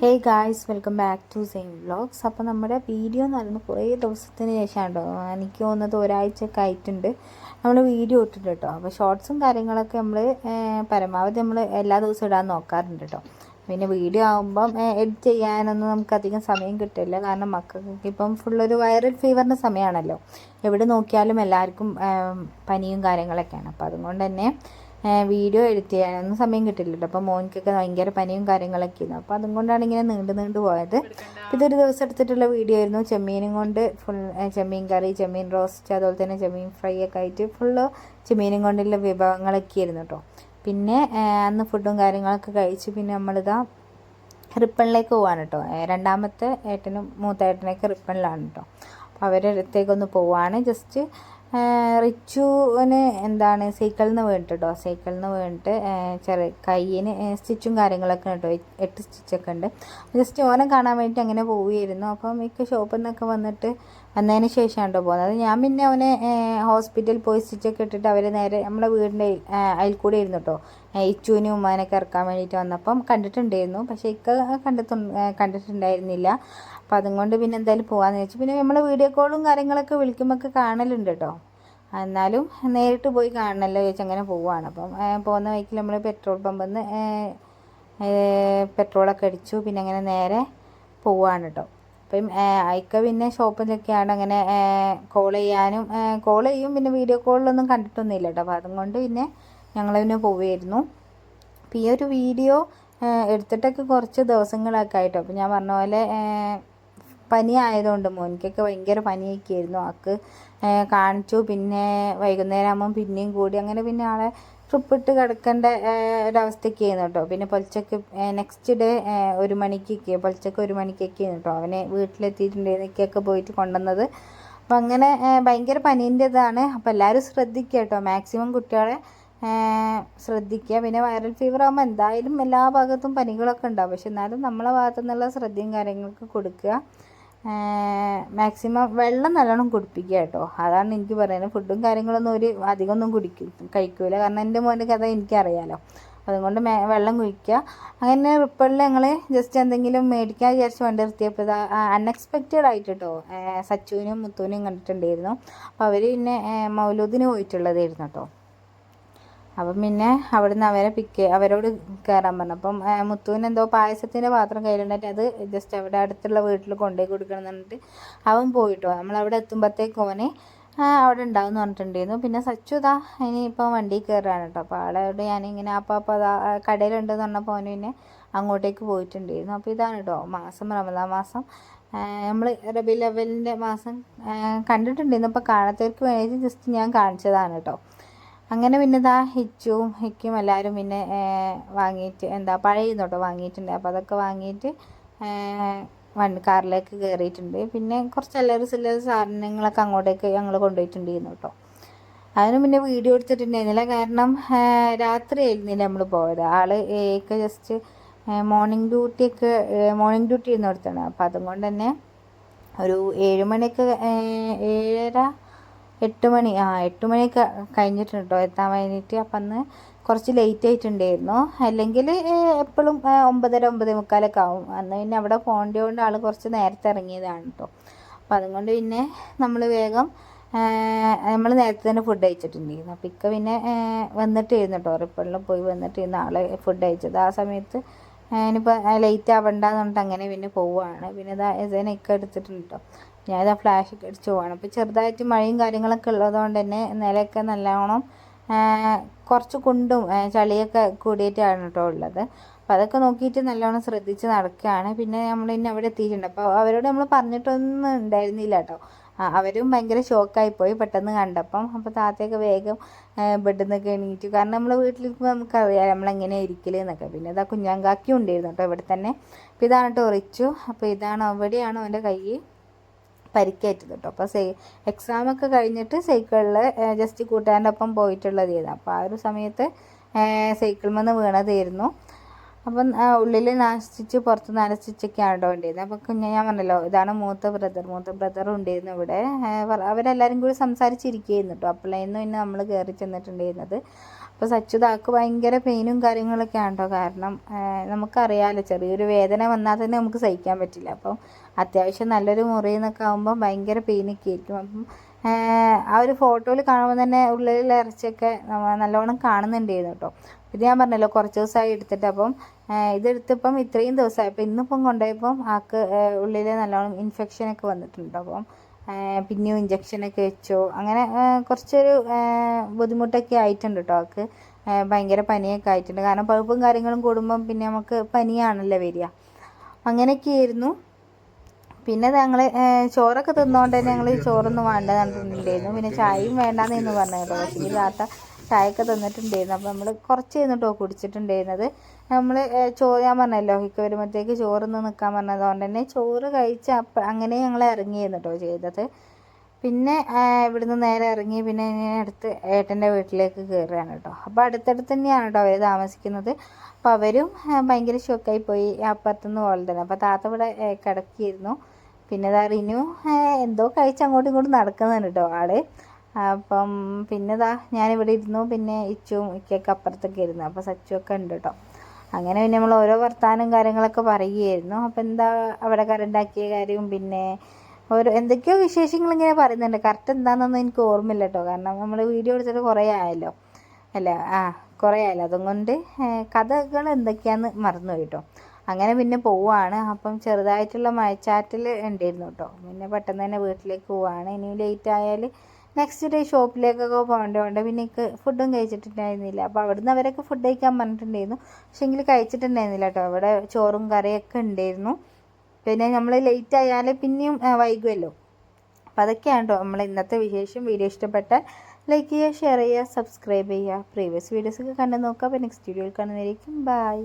Hey guys welcome back to same vlogs അപ്പോൾ നമ്മുടെ video എന്ന് പറയുന്നത് കുറേ ദിവസത്തിന് ശേഷമാണ് കേട്ടോ എനിക്ക് തോന്നുന്നത് ഒരാഴ്ചയൊക്കെ ആയിട്ടുണ്ട്. നമ്മൾ വീഡിയോ ഇട്ടിട്ട് കേട്ടോ അപ്പോൾ ഷോർട്സും കാര്യങ്ങളൊക്കെ നമ്മൾ പരമാവധി നമ്മൾ എല്ലാ ദിവസവും ഇടാൻ നോക്കാറുണ്ട് കേട്ടോ പിന്നെ വീഡിയോ ആകുമ്പം എഡിറ്റ് ചെയ്യാനൊന്നും നമുക്ക് അധികം സമയം കിട്ടില്ല. കാരണം മക്കൾക്ക് ഇപ്പം ഫുള്ളൊരു വൈറൽ ഫീവറിന്റെ സമയമാണല്ലോ എവിടെ നോക്കിയാലും എല്ലാവർക്കും പനിയും കാര്യങ്ങളൊക്കെയാണ്. അപ്പോൾ അതുകൊണ്ട് തന്നെ വീഡിയോ എഡിറ്റ് ചെയ്യാനൊന്നും സമയം കിട്ടില്ലല്ലോ. അപ്പോൾ മോനിക്കൊക്കെ ഭയങ്കര പനിയും കാര്യങ്ങളൊക്കെ ആയിരുന്നു. അപ്പോൾ അതും കൊണ്ടാണ് ഇങ്ങനെ നീണ്ടു നീണ്ടു പോയത്. ഇതൊരു ദിവസം എടുത്തിട്ടുള്ള വീഡിയോ ആയിരുന്നു. ചെമ്മീനും കൊണ്ട് ഫുൾ ചെമ്മീൻ കറി ചെമ്മീൻ റോസ്റ്റ് അതുപോലെ തന്നെ ചെമ്മീൻ ഫ്രൈ ഒക്കെ ആയിട്ട് ഫുള്ള് ചെമ്മീനും കൊണ്ടുള്ള വിഭവങ്ങളൊക്കെ ആയിരുന്നു കേട്ടോ പിന്നെ അന്ന് ഫുഡും കാര്യങ്ങളൊക്കെ കഴിച്ച് പിന്നെ നമ്മളിതാ റിപ്പണിലേക്ക് പോവാണ് കേട്ടോ രണ്ടാമത്തെ ഏട്ടനും മൂത്ത ഏട്ടനൊക്കെ റിപ്പണിലാണ് കേട്ടോ അപ്പോൾ അവരുടെ അടുത്തേക്കൊന്ന് പോവാണ്. ജസ്റ്റ് റിച്ചുവിന് എന്താണ് സൈക്കിളിൽ നിന്ന് വീണിട്ട് കേട്ടോ സൈക്കിളിൽ നിന്ന് വീണിട്ട് ചെറിയ കയ്യിന് സ്റ്റിച്ചും കാര്യങ്ങളൊക്കെ കേട്ടോ എട്ട് സ്റ്റിച്ചൊക്കെ ഉണ്ട്. ജസ്റ്റ് ഓനെ കാണാൻ വേണ്ടി അങ്ങനെ പോവുകയായിരുന്നു. അപ്പം മിക്ക ഷോപ്പിൽ നിന്നൊക്കെ വന്നിട്ട് വന്നതിന് ശേഷമാണ് കേട്ടോ പോകുന്നത്. ഞാൻ പിന്നെ അവനെ ഹോസ്പിറ്റലിൽ പോയി സ്റ്റിച്ചൊക്കെ ഇട്ടിട്ട് അവർ നേരെ നമ്മുടെ വീടിന്റെ അതിൽ കൂടെ ഇരുന്നു കേട്ടോ. ഇച്ചുവിനും ഉമ്മാനൊക്കെ ഇറക്കാൻ വേണ്ടിയിട്ട് വന്നപ്പം കണ്ടിട്ടുണ്ടായിരുന്നു. പക്ഷേ ഇക്ക കണ്ടിട്ടു കണ്ടിട്ടുണ്ടായിരുന്നില്ല. അപ്പം അതുകൊണ്ട് പിന്നെ എന്തായാലും പോകാമെന്ന് വെച്ചു പിന്നെ നമ്മൾ വീഡിയോ കോളും കാര്യങ്ങളൊക്കെ വിളിക്കുമ്പോൾ കാണലുണ്ട് കേട്ടോ എന്നാലും നേരിട്ട് പോയി കാണണമല്ലോ ചോദിച്ചാൽ അങ്ങനെ പോവുകയാണ് അപ്പം പോകുന്ന വഴിക്ക് നമ്മൾ പെട്രോൾ പമ്പിൽ നിന്ന് പെട്രോളൊക്കെ അടിച്ചു. പിന്നെ അങ്ങനെ നേരെ പോവുകയാണ് കേട്ടോ അപ്പം അയക്ക പിന്നെ ഷോപ്പിലൊക്കെയാണ് അങ്ങനെ കോൾ ചെയ്യാനും കോൾ ചെയ്യും. പിന്നെ വീഡിയോ കോളിലൊന്നും കണ്ടിട്ടൊന്നുമില്ല കേട്ടോ അപ്പം അതുകൊണ്ട് പിന്നെ ഞങ്ങൾ പിന്നെ പോവുമായിരുന്നു അപ്പം ഈ ഒരു വീഡിയോ എടുത്തിട്ടൊക്കെ കുറച്ച് ദിവസങ്ങളൊക്കെ ആയിട്ടോ അപ്പം ഞാൻ പറഞ്ഞ പോലെ പനി ആയതുകൊണ്ട് മോനിക്കൊക്കെ ഭയങ്കര പനിയൊക്കെ ആയിരുന്നു ആക്ക് കാണിച്ചു. പിന്നെ വൈകുന്നേരം പിന്നെയും കൂടി. അങ്ങനെ പിന്നെ ആളെ ട്രിപ്പിട്ട് കിടക്കേണ്ട ഒരവസ്ഥയ്ക്ക് ആയിരുന്നു കേട്ടോ. പിന്നെ പൊലിച്ചക്ക് നെക്സ്റ്റ് ഡേ ഒരു മണിക്കൊക്കെ പൊലിച്ചക്ക് ഒരു മണിക്കൊക്കെ ആയിരുന്നു കേട്ടോ. അവനെ വീട്ടിലെത്തിയിട്ടുണ്ടെന്നൊക്കെയൊക്കെ പോയിട്ട് കൊണ്ടുവന്നത്. അപ്പം അങ്ങനെ ഭയങ്കര പനീന്റെതാണ്. അപ്പോൾ എല്ലാവരും ശ്രദ്ധിക്കുക കേട്ടോ. മാക്സിമം കുട്ടികളെ ശ്രദ്ധിക്കുക. പിന്നെ വൈറൽ ഫീവർ ആകുമ്പോൾ എന്തായാലും എല്ലാ ഭാഗത്തും പനികളൊക്കെ ഉണ്ടാവും. പക്ഷെ എന്നാലും നമ്മളെ ഭാഗത്തു നിന്നുള്ള ശ്രദ്ധയും കാര്യങ്ങളൊക്കെ കൊടുക്കുക. മാക്സിമം വെള്ളം നല്ലോണം കുടിപ്പിക്കുക കേട്ടോ. അതാണ് എനിക്ക് പറയുന്നത്. ഫുഡും കാര്യങ്ങളൊന്നും ഒരു അധികമൊന്നും കുടിക്കും കഴിക്കൂല. കാരണം എന്റെ മോന്റെ കഥ എനിക്കറിയാലോ. അതുകൊണ്ട് വെള്ളം കുഴിക്കുക അങ്ങനെ റിപ്പളിൽ ഞങ്ങൾ ജസ്റ്റ് എന്തെങ്കിലും മേടിക്കാൻ വിചാരിച്ച് വണ്ടി നിർത്തിയപ്പോൾ അൺഎക്സ്പെക്റ്റഡ് ആയിട്ട് കേട്ടോ സച്ചുവിനും മുത്തുവിനും കണ്ടിട്ടുണ്ടായിരുന്നു. അപ്പോൾ അവർ പിന്നെ മൗലൂദിന് പോയിട്ടുള്ളതായിരുന്നു കേട്ടോ അപ്പം പിന്നെ അവിടുന്ന് അവരെ പിക്ക് അവരോട് കയറാൻ പറഞ്ഞു. അപ്പം മുത്തുവിന് എന്തോ പായസത്തിന്റെ പാത്രം കയ്യിലുണ്ടായിട്ട് അത് ജസ്റ്റ് അവിടെ അടുത്തുള്ള വീട്ടിൽ കൊണ്ടുപോയി കൊടുക്കണം എന്ന് പറഞ്ഞിട്ട് അവൻ പോയിട്ടോ. നമ്മൾ അവിടെ എത്തുമ്പോഴത്തേക്ക് ഓനെ അവിടെ ഉണ്ടാവും എന്ന് പറഞ്ഞിട്ടുണ്ടായിരുന്നു. പിന്നെ സച്ചു ഇനിയിപ്പോൾ വണ്ടി കയറുകയാണ് കേട്ടോ. അപ്പോൾ ആളോട് ഞാനിങ്ങനെ അപ്പം അപ്പം അതാ കടയിലുണ്ടെന്ന് പറഞ്ഞപ്പോൾ അവന് പിന്നെ അങ്ങോട്ടേക്ക് പോയിട്ടുണ്ടായിരുന്നു. അപ്പോൾ ഇതാണ് കേട്ടോ മാസം റമദാ മാസം. നമ്മൾ റബി ലെവലിന്റെ മാസം കണ്ടിട്ടുണ്ടായിരുന്നു. അപ്പോൾ കാണാത്തവർക്ക് വേണ്ടി ജസ്റ്റ് ഞാൻ കാണിച്ചതാണ് കേട്ടോ. അങ്ങനെ പിന്നെ ഇതാ ഹിച്ചും ഹിക്കും എല്ലാവരും പിന്നെ വാങ്ങിയിട്ട് എന്താ പഴയ തൊട്ട് വാങ്ങിയിട്ടുണ്ട്. അപ്പോൾ അതൊക്കെ വാങ്ങിയിട്ട് വൺ കാറിലേക്ക് കയറിയിട്ടുണ്ട് പിന്നെ കുറച്ച് എല്ലാവരും ചില സാധനങ്ങളൊക്കെ അങ്ങോട്ടേക്ക് ഞങ്ങൾ കൊണ്ടുപോയിട്ടുണ്ടായിരുന്നു കേട്ടോ. അതിന് പിന്നെ വീഡിയോ എടുത്തിട്ടുണ്ടായിരുന്നില്ല. കാരണം രാത്രി ആയിരുന്നില്ല നമ്മൾ പോയത്. ആൾ ഏക്ക് ജസ്റ്റ് മോർണിംഗ് ഡ്യൂട്ടിയൊക്കെ മോർണിംഗ് ഡ്യൂട്ടി ഇരുന്ന് കൊടുത്താണ് അപ്പോൾ അതുകൊണ്ട് തന്നെ ഒരു ഏഴ് മണിയൊക്കെ ഏഴര എട്ട് മണി ആ എട്ട് മണി കഴിഞ്ഞിട്ടുണ്ട് കേട്ടോ എത്താൻ വേണ്ടിയിട്ട്. അപ്പം അന്ന് കുറച്ച് ലേറ്റ് ആയിട്ടുണ്ടായിരുന്നു. അല്ലെങ്കിൽ എപ്പോഴും ഒമ്പതര ഒമ്പത് മുക്കാലൊക്കെ ആവും. അന്ന് പിന്നെ അവിടെ പോകേണ്ടത് കൊണ്ട് ആൾ കുറച്ച് നേരത്തെ ഇറങ്ങിയതാണ് കേട്ടോ. അപ്പം അതുകൊണ്ട് പിന്നെ നമ്മൾ വേഗം നമ്മൾ നേരത്തെ തന്നെ ഫുഡ് കഴിച്ചിട്ടുണ്ടായിരുന്നു. അപ്പം ഇക്ക പിന്നെ വന്നിട്ടായിരുന്നു കേട്ടോ. റിപ്പണിൽ പോയി വന്നിട്ടിരുന്നു ആളെ ഫുഡ് കഴിച്ചത്. ആ സമയത്ത് ഇനിയിപ്പോൾ ലേറ്റ് ആവണ്ടെന്ന് പറഞ്ഞിട്ട് അങ്ങനെ പിന്നെ പോവുകയാണ്. പിന്നെ ഇതാ ഇതേനെ ഇക്ക എടുത്തിട്ടുണ്ട് കേട്ടോ. ഞാനിതാ ഫ്ലാഷ് ഒക്കെ അടിച്ച് പോവാണ്. അപ്പോൾ ചെറുതായിട്ട് മഴയും കാര്യങ്ങളൊക്കെ ഉള്ളതുകൊണ്ട് തന്നെ നിലയൊക്കെ നല്ലോണം കുറച്ച് കുണ്ടും ചളിയൊക്കെ കൂടിയിട്ടാണ് കേട്ടോ ഉള്ളത്. അപ്പോൾ അതൊക്കെ നോക്കിയിട്ട് നല്ലോണം ശ്രദ്ധിച്ച് നടക്കുകയാണ് പിന്നെ നമ്മൾ ഇനി അവിടെ എത്തിയിട്ടുണ്ട്. അപ്പോൾ അവരോട് നമ്മൾ പറഞ്ഞിട്ടൊന്നും ഉണ്ടായിരുന്നില്ല കേട്ടോ അവരും ഭയങ്കര ഷോക്കായി പോയി പെട്ടെന്ന് കണ്ടപ്പം. അപ്പോൾ താത്തയൊക്കെ വേഗം ബെഡിൽ നിന്നൊക്കെ എണീറ്റു. കാരണം നമ്മൾ വീട്ടിലിരിക്കുമ്പോൾ നമുക്കറിയാം നമ്മളെങ്ങനെ ഇരിക്കലെന്നൊക്കെ പിന്നെ ഇതാ കുഞ്ഞാങ്കാക്കി ഉണ്ടായിരുന്നു കേട്ടോ ഇവിടെ തന്നെ. അപ്പോൾ ഇതാണ് കേട്ടോ റിച്ചു അപ്പോൾ ഇതാണ് അവിടെയാണ് അവന്റെ കൈ പരിക്കേറ്റത് കേട്ടോ. അപ്പോൾ സൈ എക്സാമൊക്കെ കഴിഞ്ഞിട്ട് സൈക്കിളിൽ ജസ്റ്റ് കൂട്ടുകാരന്റെ ഒപ്പം പോയിട്ടുള്ളതായിരുന്നു അപ്പോൾ ആ ഒരു സമയത്ത് സൈക്കിൾ നിന്ന് വീണതായിരുന്നു. അപ്പം ഉള്ളിൽ നശിച്ച് പുറത്ത് നാല് സ്റ്റിച്ചൊക്കെയാണ് കേട്ടോ ഉണ്ടായിരുന്നത്? അപ്പോൾ കുഞ്ഞ ഞാൻ പറഞ്ഞല്ലോ ഇതാണ് മൂത്ത ബ്രദർ. മൂത്ത ബ്രദറും ഉണ്ടായിരുന്നു ഇവിടെ. അവരെല്ലാവരും കൂടി സംസാരിച്ചിരിക്കുകയായിരുന്നു കേട്ടോ. അപ്പോഴായിരുന്നു പിന്നെ നമ്മൾ കയറി ചെന്നിട്ടുണ്ടായിരുന്നത്. അപ്പോൾ സച്ചുതാക്ക് ഭയങ്കര പെയിനും കാര്യങ്ങളൊക്കെ ആണോ കാരണം നമുക്കറിയാമല്ലോ ചെറിയൊരു വേദന വന്നാൽ തന്നെ നമുക്ക് സഹിക്കാൻ പറ്റില്ല. അപ്പം അത്യാവശ്യം നല്ലൊരു മുറി എന്നൊക്കെ ആകുമ്പോൾ ഭയങ്കര പെയിനൊക്കെ ആയിരിക്കും. അപ്പം ആ, ഒരു ഫോട്ടോയിൽ കാണുമ്പോൾ തന്നെ ഉള്ളിൽ ഇറച്ചിയൊക്കെ നല്ലോണം കാണുന്നുണ്ടായിരുന്നു കേട്ടോ. ഇത് ഞാൻ പറഞ്ഞല്ലോ കുറച്ച് ദിവസമായി എടുത്തിട്ട് അപ്പം ഇതെടുത്തിപ്പം ഇത്രയും ദിവസമായി. അപ്പം ഇന്നിപ്പം കൊണ്ടുപോയപ്പം ആൾക്ക് ഉള്ളിൽ നല്ലോണം ഇൻഫെക്ഷനൊക്കെ വന്നിട്ടുണ്ട്. അപ്പം പിന്നെയും ഇഞ്ചക്ഷനൊക്കെ വെച്ചു. അങ്ങനെ കുറച്ചൊരു ബുദ്ധിമുട്ടൊക്കെ ആയിട്ടുണ്ട് കേട്ടോ ആൾക്ക് ഭയങ്കര പനിയൊക്കെ ആയിട്ടുണ്ട്. കാരണം പഴുപ്പും കാര്യങ്ങളും കൂടുമ്പം പിന്നെ നമുക്ക് പനിയാണല്ലോ വരിക. അങ്ങനെയൊക്കെ ആയിരുന്നു. പിന്നെ ഞങ്ങൾ ചോറൊക്കെ തിന്നുകൊണ്ട് തന്നെ ഞങ്ങൾ ചോറൊന്നും വേണ്ട പറഞ്ഞിട്ടുണ്ടായിരുന്നു. പിന്നെ ചായയും വേണ്ടാന്ന് പറഞ്ഞു കേട്ടോ പക്ഷേ താത്ത ചായയൊക്കെ തന്നിട്ടുണ്ടായിരുന്നു. അപ്പോൾ നമ്മൾ കുറച്ച് കഴിഞ്ഞിട്ടോ കുടിച്ചിട്ടുണ്ടായിരുന്നത് നമ്മൾ ചോ ഞാൻ പറഞ്ഞല്ലോ ഇക്ക വരുമ്പോഴത്തേക്ക് ചോറൊന്ന് നിൽക്കാൻ പറഞ്ഞത്. കൊണ്ട് തന്നെ ചോറ് കഴിച്ച് അപ്പം അങ്ങനെ ഞങ്ങൾ ഇറങ്ങിയിരുന്നു കേട്ടോ ചെയ്തത്. പിന്നെ ഇവിടുന്ന് നേരെ ഇറങ്ങി പിന്നെ ഞാൻ അടുത്ത് ഏട്ടന്റെ വീട്ടിലേക്ക് കയറുകയാണ് കേട്ടോ. അപ്പോൾ അടുത്തടുത്ത് തന്നെയാണ് കേട്ടോ അവർ താമസിക്കുന്നത്. അപ്പോൾ അവരും ഭയങ്കര ഷോക്കായി പോയി അപ്പുറത്തുനിന്ന് പോലെ തന്നെ. അപ്പോൾ താത്ത ഇവിടെ കിടക്കിയിരുന്നു. പിന്നെ അതറിഞ്ഞു റിനു എന്തോ കഴിച്ച് അങ്ങോട്ടും ഇങ്ങോട്ടും നടക്കുന്നുണ്ട് കേട്ടോ ആൾ. അപ്പം പിന്നെ ദാ ഞാനിവിടെ ഇരുന്നു. പിന്നെ ഇച്ചും ഇക്കൊക്കെ അപ്പുറത്തൊക്കെ ഇരുന്നു. അപ്പോൾ സച്ചുവൊക്കെ ഉണ്ട് കേട്ടോ. അങ്ങനെ പിന്നെ നമ്മൾ ഓരോ വർത്തമാനം കാര്യങ്ങളൊക്കെ പറയുകയായിരുന്നു. അപ്പോൾ എന്താ അവിടെ കറണ്ടാക്കിയ കാര്യവും പിന്നെ ഓരോ എന്തൊക്കെയോ വിശേഷങ്ങൾ ഇങ്ങനെ പറയുന്നുണ്ട്. കറക്റ്റ് എന്താണെന്നൊന്നും എനിക്ക് ഓർമ്മയില്ല കേട്ടോ. കാരണം നമ്മൾ വീഡിയോ എടുത്തിട്ട് കുറേ ആയല്ലോ. അല്ല ആ കുറേ ആയല്ലോ. അതുകൊണ്ട് കഥകൾ എന്തൊക്കെയാന്ന് മറന്നു കേട്ടോ. അങ്ങനെ പിന്നെ പോവാണ്. അപ്പം ചെറുതായിട്ടുള്ള മഴച്ചാറ്റിൽ ഉണ്ടായിരുന്നു കേട്ടോ. പിന്നെ പെട്ടെന്ന് തന്നെ വീട്ടിലേക്ക് പോവാണ്. ഇനി ലേറ്റ് ആയാൽ നെക്സ്റ്റ് ഡേ ഷോപ്പിലേക്കൊക്കെ പോകേണ്ടതുകൊണ്ട് പിന്നെ എനിക്ക് ഫുഡും കഴിച്ചിട്ടുണ്ടായിരുന്നില്ല. അപ്പോൾ അവിടുന്ന് അവരൊക്കെ ഫുഡ് കഴിക്കാൻ പറഞ്ഞിട്ടുണ്ടായിരുന്നു. പക്ഷെ എങ്കിൽ കഴിച്ചിട്ടുണ്ടായിരുന്നില്ല കേട്ടോ. അവിടെ ചോറും കറിയൊക്കെ ഉണ്ടായിരുന്നു. പിന്നെ നമ്മൾ ലേറ്റ് ആയാൽ പിന്നെയും വൈകുമല്ലോ അപ്പോൾ അതൊക്കെയാണ് കേട്ടോ നമ്മൾ ഇന്നത്തെ വിശേഷം. വീഡിയോ ഇഷ്ടപ്പെട്ടാൽ ലൈക്ക് ചെയ്യുക ഷെയർ ചെയ്യുക സബ്സ്ക്രൈബ് ചെയ്യുക. പ്രീവിയസ് വീഡിയോസൊക്കെ കണ്ടു നോക്കുക. അപ്പോൾ നെക്സ്റ്റ് വീഡിയോയിൽ കാണുന്നതായിരിക്കും. ബൈ